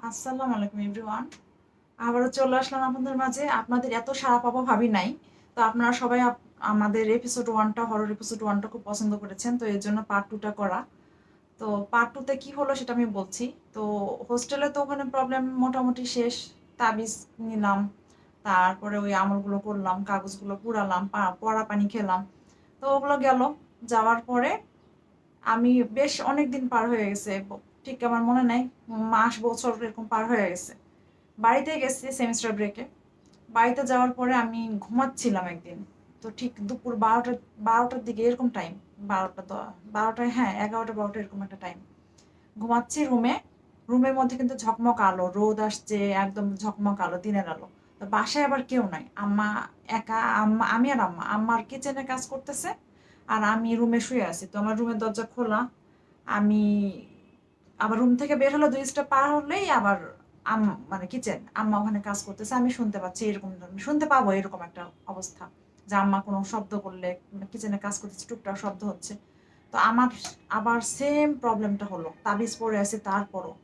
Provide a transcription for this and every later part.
আসসালামু আলাইকুম এভরিওয়ান। আবারও চলে আসলাম আপনাদের মাঝে। আপনাদের এত সারা পাবো ভাবি নাই। তো আপনারা সবাই আমাদের এপিসোড ওয়ানটা হরর এপিসোড ওয়ানটা খুব পছন্দ করেছেন। তো এর জন্য পার্ট টুটা করা। তো পার্ট টুতে কি হলো সেটা আমি বলছি। তো হোস্টেলে তো ওখানে প্রবলেম মোটামুটি শেষ। তাবিজ নিলাম। তারপরে ওই আমলগুলো করলাম, কাগজগুলো পুরালাম পড়া পানি খেলাম। তো ওগুলো গেল। যাওয়ার পরে আমি বেশ অনেক দিন পার হয়ে গেছে। ঠিক আমার মনে নাই, মাস বছর এরকম পার হয়ে গেছে। বাড়িতে গেছি সেমিস্টার ব্রেকে বাড়িতে যাওয়ার পরে আমি ঘুমাচ্ছিলাম একদিন। তো ঠিক দুপুর বারোটা, বারোটার দিকে এরকম টাইম বারোটা বারোটায় হ্যাঁ এগারোটা, বারোটা এরকম একটা টাইম ঘুমাচ্ছি রুমে রুমের মধ্যে কিন্তু ঝকমক আলো, রোদ আসছে, একদম ঝকমক আলো, দিনের আলো। তো বাসায় আবার কেউ নাই। আম্মা একা, আম্মা, আমি আর আম্মা। আম্মার কিচেনে কাজ করতেছে, আর আমি রুমে শুয়ে আছি। তো আমার রুমের দরজা খোলা। আমি আবার রুম থেকে বের হলো, দুই স্টেপ পার হলেই আবার আম মানে কিচেন আম্মা ওখানে কাজ করতেছে, আমি শুনতে পাচ্ছি এরকম, শুনতে পাবো এরকম একটা অবস্থা যে আম্মা কোনো শব্দ করলে কিচেনে কাজ করতেছে, টুকটাক শব্দ হচ্ছে। তো আমার আবার সেম প্রবলেমটা হলো, তাবিজ পরে আছে তারপরও।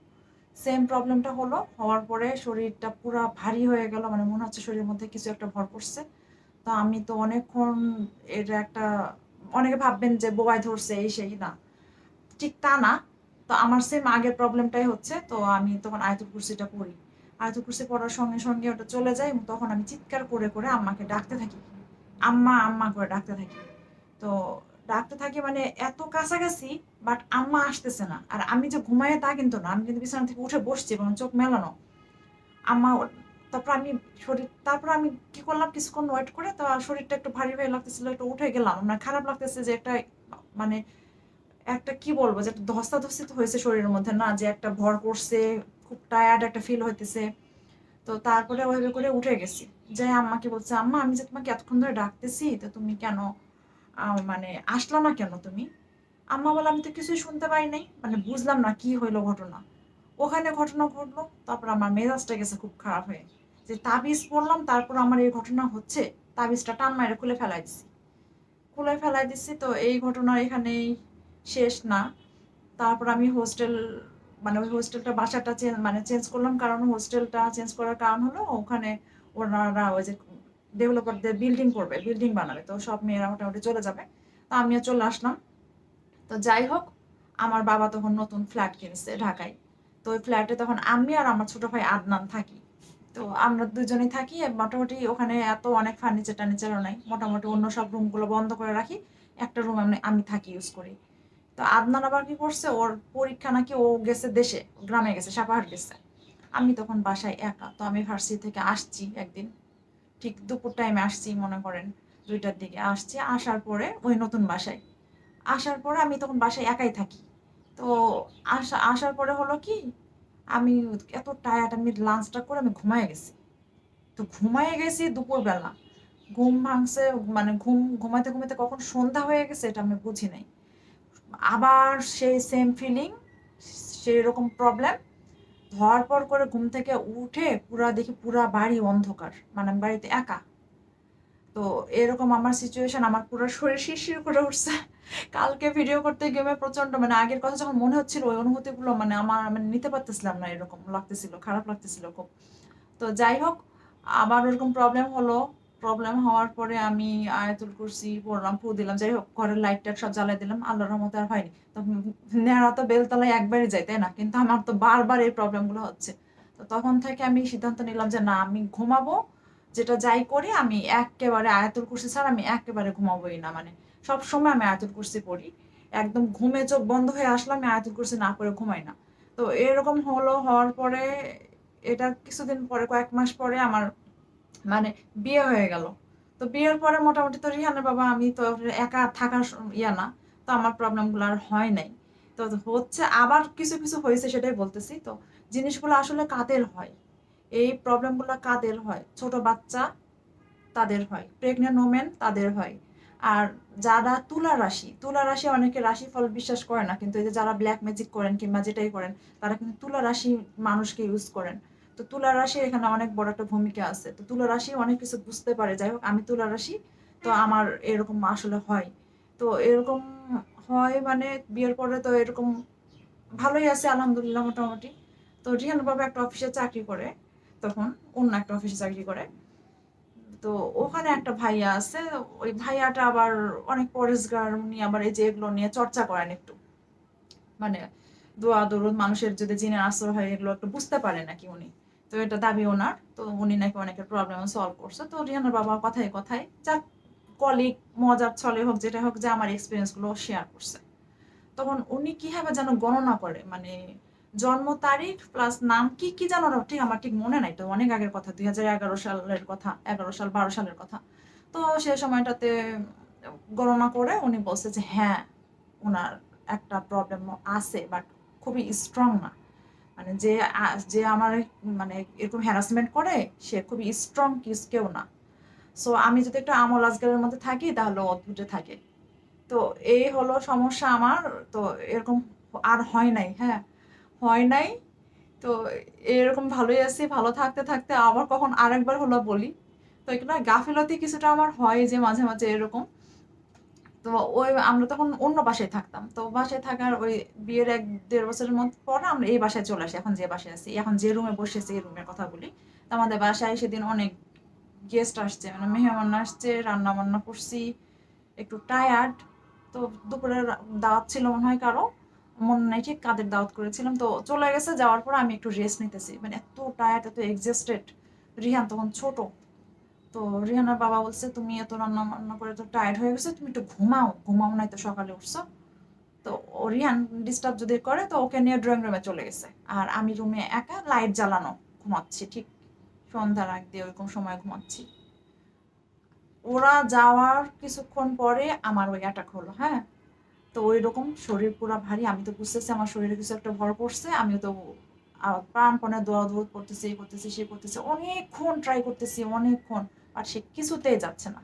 সেম প্রবলেমটা হলো, হওয়ার পরে শরীরটা পুরো ভারী হয়ে গেল মানে মনে হচ্ছে শরীরের মধ্যে কিছু একটা ভর পড়ছে তো আমি তো অনেকক্ষণ এটা একটা, অনেকে ভাববেন যে বোবাই ধরছে, এই সেই, না। ঠিক তা না তো আমার সেম আগের প্রবলেমটাই হচ্ছে, তো আমি তখন আয়তুল কুরসিটা পড়ি। আয়তুল কুরসি পড়ার সঙ্গে সঙ্গে ওটা চলে যায় এবং তখন আমি চিৎকার করে করে আম্মাকে ডাকতে থাকি। আম্মা আম্মা করে ডাকতে থাকি। তো ডাকতে থাকি মানে এত কাছাকাছি বাট আম্মা আসতেছে না। আর আমি যে ঘুমাই তা কিন্তু না, আমি কিন্তু বিছানা থেকে উঠে বসছি এবং চোখ মেলানো। আম্মা তারপর আমি শরীর তারপর আমি কি করলাম? কিছুক্ষণ ওয়েট করে, তো শরীরটা একটু ভারী ভারী লাগতেছিল, একটু উঠে গেলাম। আমার খারাপ লাগতেছে যে একটা মানে একটা কি বলব যে একটা ধস্তাধস্তি তো হয়েছে শরীরের মধ্যে, না যে একটা ভর করছে, খুব টায়ার্ড একটা ফিল হইতেছে। তো তারপরে ওইভাবে করে উঠে গেছি। যাই আম্মাকে বলছে, আম্মা, আমি যে তোমাকে এতক্ষণ ধরে ডাকতেছি, তো তুমি কেন মানে আসলা না কেন তুমি? আম্মা বলে, আমি তো কিছুই শুনতে পাই নাই মানে বুঝলাম না কি হইল ঘটনা। ওখানে ঘটনা ঘটলো, তারপর আমার মেজাজটা গেছে খুব খারাপ হয়ে। যে তাবিজ পড়লাম, তারপর আমার এই ঘটনা হচ্ছে, তাবিজটা টান মাইরে খুলে ফেলাই দিছি। খুলে ফেলাই দিছি, তো এই ঘটনা এখানেই শেষ না। তারপর আমি হোস্টেল মানে ওই হোস্টেলটা বাসাটা চেঞ্জ মানে চেঞ্জ করলাম কারণ হোস্টেলটা চেঞ্জ করার কারণ হলো ওখানে ওনারা ওই যে ডেভেলপারদের বিল্ডিং করবে বিল্ডিং বানাবে। তো সব মেয়েরা মোটামুটি চলে যাবে। তো আমিও চলে আসলাম। তো যাই হোক, আমার বাবা তখন নতুন ফ্ল্যাট কিনছে ঢাকায়। তো ওই ফ্ল্যাটে তখন আমি আর আমার ছোট ভাই আদনান থাকি। তো আমরা দুজনেই থাকি, মোটামুটি ওখানে এত অনেক ফার্নিচার টার্নিচারও নাই। মোটামুটি অন্য সব রুমগুলো বন্ধ করে রাখি। একটা রুম আমি আমি থাকি ইউজ করি। তো আদনান আবার কি করছে? ওর পরীক্ষা নাকি ও গেছে দেশে, গ্রামে গেছে সাপাহাট গেছে। আমি তখন বাসায় একা, তো আমি ভার্সিটি থেকে আসছি একদিন। ঠিক দুপুর টাইমে আসছি, মনে করেন দুইটার দিকে আসছি। আসার পরে ওই নতুন বাসায়। আসার পরে আমি তখন বাসায় একাই থাকি। তো আসা, আসার পরে হলো কি, আমি এত টায়ার্ড আমি লাঞ্চটা করে আমি ঘুমায় গেছি। তো ঘুমায় গেছি দুপুরবেলা। ঘুম ভাঙছে মানে ঘুম ঘুমাতে ঘুমাতে কখন সন্ধ্যা হয়ে গেছে এটা আমি বুঝি নাই। আবার সেই সেম ফিলিং সেই রকম প্রবলেম ধর পর করে ঘুম থেকে উঠে পুরা দেখি পুরা বাড়ি অন্ধকার মানে আমি বাড়িতে একা। তো এরকম আমার সিচুয়েশন আমার পুরো শরীর শিরশির করে উঠছে। কালকে ভিডিও করতে গেমে প্রচণ্ড মানে আগের কথা যখন মনে হচ্ছিল, ওই অনুভূতিগুলো মানে আমার মানে নিতে পারতেছিলাম না এরকম লাগতেছিল, খারাপ লাগতেছিল খুব। তো যাই হোক, আবার ওরকম প্রবলেম হলো প্রবলেম হওয়ার পরে আমি আয়াতুল কুরসি পড়লাম ফু দিলাম, যাই হোক, ঘরের লাইট টাইট সব জ্বালাই দিলাম, আল্লাহর রহমতে আর হয়নি। তো নেড়া তো বেলতলায় একবারই যাই তাই না? কিন্তু আমার তো বারবার এই প্রবলেমগুলো হচ্ছে। তো তখন থেকে আমি সিদ্ধান্ত নিলাম যে, না, আমি ঘুমাবো, যেটা যাই করি, আমি একেবারে আয়াতুল কুরসি ছাড়া আমি একেবারে ঘুমাবোই না। মানে সব সময় আমি আয়াতুল কুরসি পড়ি। একদম ঘুমে চোখ বন্ধ হয়ে আসলাম আমি আয়াতুল কুরসি না করে ঘুমাই না। তো এরকম হলো, হওয়ার পরে, এটা কিছুদিন পরে, কয়েক মাস পরে আমার মানে বিয়ে হয়ে গেল। তো বিয়ের পরে মোটামুটি তো রিহানের বাবা, আমি তো একা থাকার ইয়া না, তো আমার প্রবলেমগুলো আর হয় নাই। তো হচ্ছে আবার কিছু কিছু হয়েছে সেটাই বলতেছি। তো জিনিসগুলো আসলে কাদের হয়? এই প্রবলেমগুলো কাদের হয়? ছোট বাচ্চা তাদের হয় প্রেগনেন্ট ওমেন তাদের হয়। আর যারা তুলা রাশি তুলা রাশি অনেকে রাশিফল বিশ্বাস করে না, কিন্তু এই যে যারা ব্ল্যাক ম্যাজিক করেন কিংবা যেটাই করেন, তারা কিন্তু তুলা রাশি মানুষকে ইউজ করেন। তো তুলা রাশির এখানে অনেক বড় একটা ভূমিকা আছে। তো তুলা রাশি অনেক কিছু বুঝতে পারে। যাই হোক আমি তুলা রাশি তো আমার এরকম আসলে হয়। তো এরকম হয় মানে বিয়ের পরে তো এরকম ভালোই আছে আলহামদুলিল্লাহ মোটামুটি। তো রিহান বাবা একটা অফিসে চাকরি করে তখন অন্য একটা অফিসে চাকরি করে। তো ওখানে একটা ভাইয়া আছে ওই ভাইয়াটা আবার অনেক পরিষ্কার উনি আবার এই যে এগুলো নিয়ে চর্চা করেন একটু। মানে দোয়া দরুদ মানুষের যদি জিনের আসর হয় এগুলো একটু বুঝতে পারে নাকি উনি। তো এটা দাবি ওনার, তো উনি নাকি অনেকের প্রবলেম সলভ করছে। তো রিহানার বাবা কথায় কথায় যাক কলিগ মজার ছলে হোক যেটা হোক, যে আমার এক্সপিরিয়েন্সগুলো শেয়ার করছে। তখন উনি কীভাবে যেন গণনা করে মানে জন্ম তারিখ প্লাস নাম কি কি জানো না ঠিক, আমার ঠিক মনে নাই তো, অনেক আগের কথা, দুই হাজার এগারো সালের কথা, এগারো সাল, বারো সালের কথা। তো সে সময়টাতে গণনা করে উনি বলছে যে হ্যাঁ ওনার একটা প্রবলেম আছে বাট খুবই স্ট্রং না। মানে যে যে আমার মানে এরকম হ্যারাসমেন্ট করে, সে খুবই স্ট্রং কিস কেউ না। সো আমি যদি একটু আমল আজগারের মধ্যে থাকি, তাহলে অদ্ভুতে থাকে। তো এই হলো সমস্যা আমার। তো এরকম আর হয় নাই হ্যাঁ। হয় নাই। তো এরকম ভালোই আছি, ভালো থাকতে থাকতে আবার কখন আরেকবার হলো বলি। তো এখানে গাফিলতি কিছুটা আমার হয় যে মাঝে মাঝে এরকম। তো ওই আমরা তখন অন্য বাসায় থাকতাম। তো বাসায় থাকার ওই বিয়ের এক দেড় বছরের মধ্যে পরে আমরা এই বাসায় চলে আসি, এখন যে বাসায় আছি। এখন যে রুমে বসেছি এই রুমের কথা বলি। তো আমাদের বাসায় সেদিন অনেক গেস্ট আসছে মানে মেহমান আসছে, রান্না বান্না করছি, একটু টায়ার্ড তো দুপুরে দাওয়াত ছিল মনে হয় কারও, মনে নাই ঠিক কাদের দাওয়াত করেছিলাম। তো চলে গেছে, যাওয়ার পর আমি একটু রেস্ট নিতেছি। মানে এত টায়ার্ড এত এক্সস্টেড রিহান তখন ছোট। তো রিহানার বাবা বলছে, তুমি এত রান্না বান্না করে তো টায়ার্ড হয়ে গেছে, তুমি একটু ঘুমাও। ঘুমাও নাই তো সকালে উঠছো। তো রিহান ডিস্টার্ব যদি করে, তো ওকে নিয়ে ড্রয়িং রুমে চলে গেছে। আর আমি রুমে একা লাইট জ্বালানো ঘুমাচ্ছি, ঠিক সন্ধ্যার আগ দিয়ে ওইরকম সময় ঘুমাচ্ছি। ওরা যাওয়ার কিছুক্ষণ পরে আমার ওই অ্যাটাক হলো হ্যাঁ? তো ওই রকম শরীর পুরো ভারী, আমি তো বুঝতেছি আমার শরীরে কিছু একটা ভর পড়ছে, আমিও তো প্রাণপণে দোয়া দৌড় করতেছি, এই করতেছি সে করতেছি, অনেকক্ষণ ট্রাই করতেছি, অনেকক্ষণ। আর সে কিছুতেই যাচ্ছে না।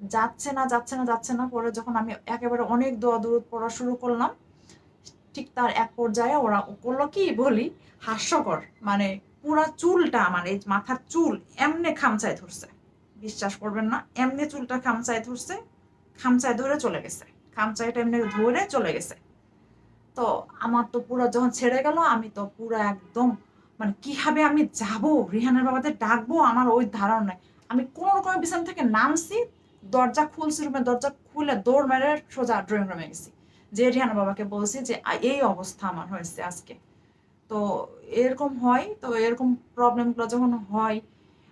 যাচ্ছে না যাচ্ছে না যাচ্ছে না, পরে যখন আমি একেবারে অনেক দোয়া দৌড় পড়া শুরু করলাম, ঠিক তার এক পর্যায়ে ওরা করল কি বলি? হাস্যকর মানে পুরা চুলটা আমার, এই মাথার চুল এমনি খামচায় ধরছে। বিশ্বাস করবেন না, এমনি চুলটা খামচায় ধরছে, খামচায় ধরে চলে গেছে। খামচাইটা এমনি ধরে চলে গেছে। তো আমার তো পুরো যখন ছেড়ে গেল, আমি তো পুরো একদম মানে কীভাবে আমি যাব? রিহানের বাবাদের ডাকবো? আমার ওই ধারণা নাই আমি কোনো রকম বিছানা থেকে নামছি, দরজা খুলছি রুমে, দরজা খুলে দৌড় মেরে সোজা ড্রয়িং রুমে গেছি। যে রিহানা বাবাকে বলছি যে এই অবস্থা আমার হয়েছে আজকে। তো এরকম হয়, তো এরকম প্রবলেমগুলো যখন হয়,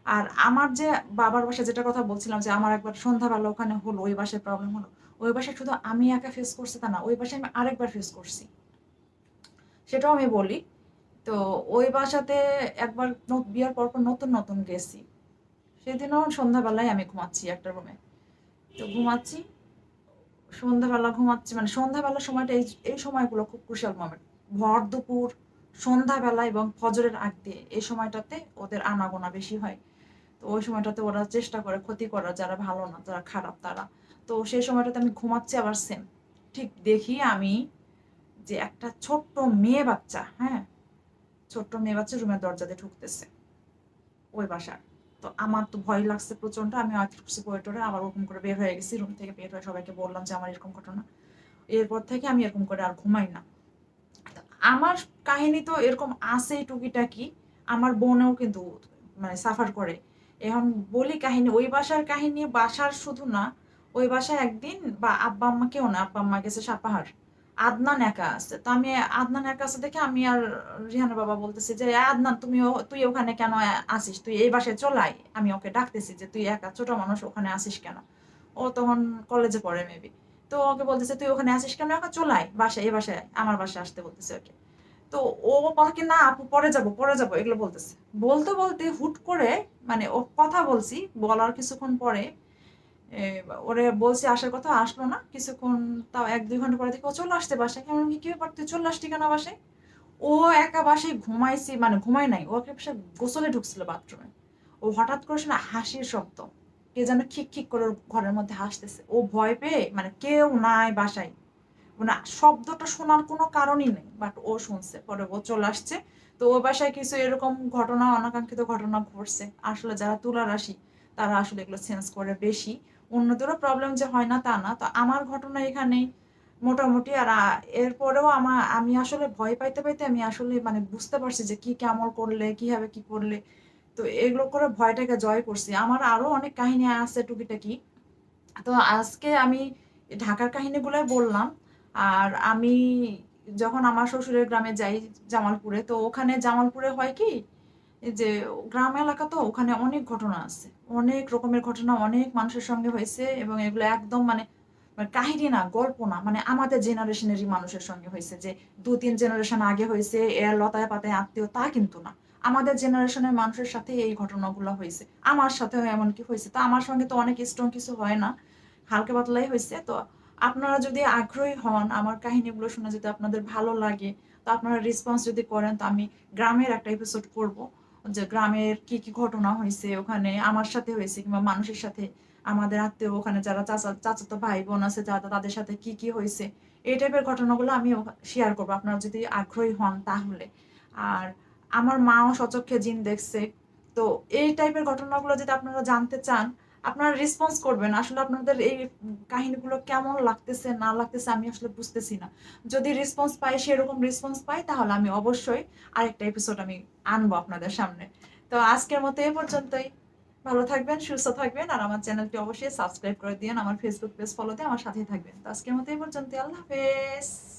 আর আমার যে বাবার বাসায় যেটা কথা বলছিলাম যে, আমার একবার সন্ধ্যাবেলা ওখানে হলো, ওই বাসায় প্রবলেম হলো। ওই বাসায় শুধু আমি একা ফেস করছি তা না, ওই বাসায় আমি আরেকবার ফেস করছি। সেটাও আমি বলি। তো ওই বাসাতে একবার বিয়ের পর পর নতুন নতুন গেছি। সেদিনও সন্ধ্যাবেলায় আমি ঘুমাচ্ছি একটা রুমে তো ঘুমাচ্ছি, সন্ধ্যাবেলা ঘুমাচ্ছি মানে সন্ধ্যাবেলার সময়টা এই এই সময়গুলো খুব ক্রুশাল মোমেন্ট ভর দুপুর, সন্ধ্যাবেলা এবং ফজরের আগ দিয়ে এই সময়টাতে ওদের আনাগোনা বেশি হয়। তো ওই সময়টাতে ওরা চেষ্টা করে ক্ষতি করার যারা ভালো না, যারা খারাপ তারা। তো সেই সময়টাতে আমি ঘুমাচ্ছি আবার সেম ঠিক দেখি আমি যে একটা ছোট্ট মেয়ে বাচ্চা হ্যাঁ? ছোট্ট মেয়ে বাচ্চা রুমের দরজাতে ঢুকতেছে। ওই বাসার। তো আমার তো ভয় লাগছে প্রচণ্ড আমি আয়াত করছি পয়েটরে আবার ওরকম করে বের হয়ে গেছি রুম থেকে বের হয়ে সবাইকে বললাম যে আমার এরকম ঘটনা। এরপর থেকে আমি এরকম করে আর ঘুমাই না। আমার কাহিনী তো এরকম আছে টুকিটাকি, আমার বোনেও কিন্তু মানে সাফার করে। এখন বলি কাহিনী, ওই বাসার কাহিনী বাসার শুধু না, ওই বাসায় একদিন বা আব্বা আম্মা কেউ না, আব্বা আম্মা গেছে সাপাহার আদনান একা আছে। তো আমি আদনান একা আছে দেখে আমি আর রিহানের বাবা বলতেছি যে আদনান তুমি তুই ওখানে কেন আসিস তুই এই বাসায় চলাই। আমি ওকে ডাকতেছি যে, তুই একা, ছোট মানুষ, ওখানে আসিস কেন? ও তখন কলেজে পড়ে মেবি তো ওকে বলতেছে, তুই ওখানে আসিস কেন? একা চলাই। বাসায়, এই বাসায়, আমার বাসায় আসতে বলতেছে ওকে। তো ও বলে কি, না আপু, পরে যাব পরে যাব, এগুলো বলতেছে। বলতে বলতে হুট করে মানে ও কথা বলছি, বলার কিছুক্ষণ পরে ওরে বলছি আসার কথা, আসলো না। কিছুক্ষণ তাও এক, দুই ঘণ্টা পরে থেকে ও চলে আসতে বাসায়। কেমন কি কি ব্যাপার? চলে আসতি কেন বাসায়? ও একা বাসায় ঘুমাইছি মানে ঘুমাই নাই। ও একটা বাসায় গোসলে ঢুকছিল বাথরুমে ও হঠাৎ করে শোনা হাসির শব্দ। কে যেন খিক খিক করে ঘরের মধ্যে হাসতেছে। ও ভয় পেয়ে মানে কেউ নাই বাসায়। মানে শব্দটা শোনার কোনো কারণই নেই বাট ও শুনছে। পরে ও চলে আসছে। তো ও বাসায় কিছু এরকম ঘটনা, অনাকাঙ্ক্ষিত ঘটনা ঘটছে। আসলে যারা তুলা রাশি তারা আসলে এগুলো সেন্স করে বেশি। অন্যদেরও প্রবলেম যে হয় না তা না। তো আমার ঘটনা এখানেই মোটামুটি। আর এরপরেও আমার আমি আসলে ভয় পাইতে পাইতে আমি আসলে মানে বুঝতে পারছি যে কি কেমন করলে, কীভাবে কি করলে। তো এগুলো করে ভয়টাকে জয় করছি। আমার আরও অনেক কাহিনী আছে টুকিটাকি। তো আজকে আমি ঢাকার কাহিনীগুলোই বললাম। আর আমি যখন আমার শ্বশুরের গ্রামে যাই জামালপুরে, তো ওখানে জামালপুরে হয় কি যে গ্রাম এলাকা তো ওখানে অনেক ঘটনা আছে। অনেক রকমের ঘটনা, অনেক মানুষের সঙ্গে হয়েছে এবং এগুলো একদম মানে মানে কাহিনী না, গল্প না মানে আমাদের জেনারেশনেরই মানুষের সঙ্গে হয়েছে যে দু তিন জেনারেশন আগে হয়েছে, এর লতায় পাতায় আত্মীয়, তা কিন্তু না। আমাদের জেনারেশনের মানুষের সাথে এই ঘটনাগুলো হয়েছে। আমার সাথেও এমনকি হয়েছে। তো আমার সঙ্গে তো অনেক স্ট্রং কিছু হয় না, হালকা পাতলাই হয়েছে। তো আপনারা যদি আগ্রহী হন, আমার কাহিনীগুলো শুনে যদি আপনাদের ভালো লাগে, তো আপনারা রেসপন্স যদি করেন, তো আমি গ্রামের একটা এপিসোড করব। যে গ্রামের কি কি ঘটনা হয়েছে, ওখানে আমার সাথে হয়েছে কিংবা মানুষের সাথে, আমাদের আত্মীয় ওখানে যারা চাচা, চাচাতো ভাই বোন আছে, যারা তাদের সাথে কি কি হয়েছে, এই টাইপের ঘটনাগুলো আমি শেয়ার করব। আপনারা যদি আগ্রহী হন তাহলে। আর আমার মাও সচক্ষে জিন দেখছে। তো এই টাইপের ঘটনাগুলো যদি আপনারা জানতে চান আপনারা রেসপন্স করবেন, আসলে আপনাদের এই কাহিনীগুলো কেমন লাগতেছে, না লাগতেছে আমি আসলে বুঝতেছি না। যদি রেসপন্স পাই, সেরকম রেসপন্স পাই, তাহলে আমি অবশ্যই আরেকটা এপিসোড আমি আনব আপনাদের সামনে। তো আজকের মতো এ পর্যন্তই। ভালো থাকবেন, সুস্থ থাকবেন, আর আমার চ্যানেলটি অবশ্যই সাবস্ক্রাইব করে দিন আমার ফেসবুক পেজ ফলো দিয়ে আমার সাথেই থাকবেন। তো আজকের মতো এই পর্যন্ত আল্লাহ হাফেজ।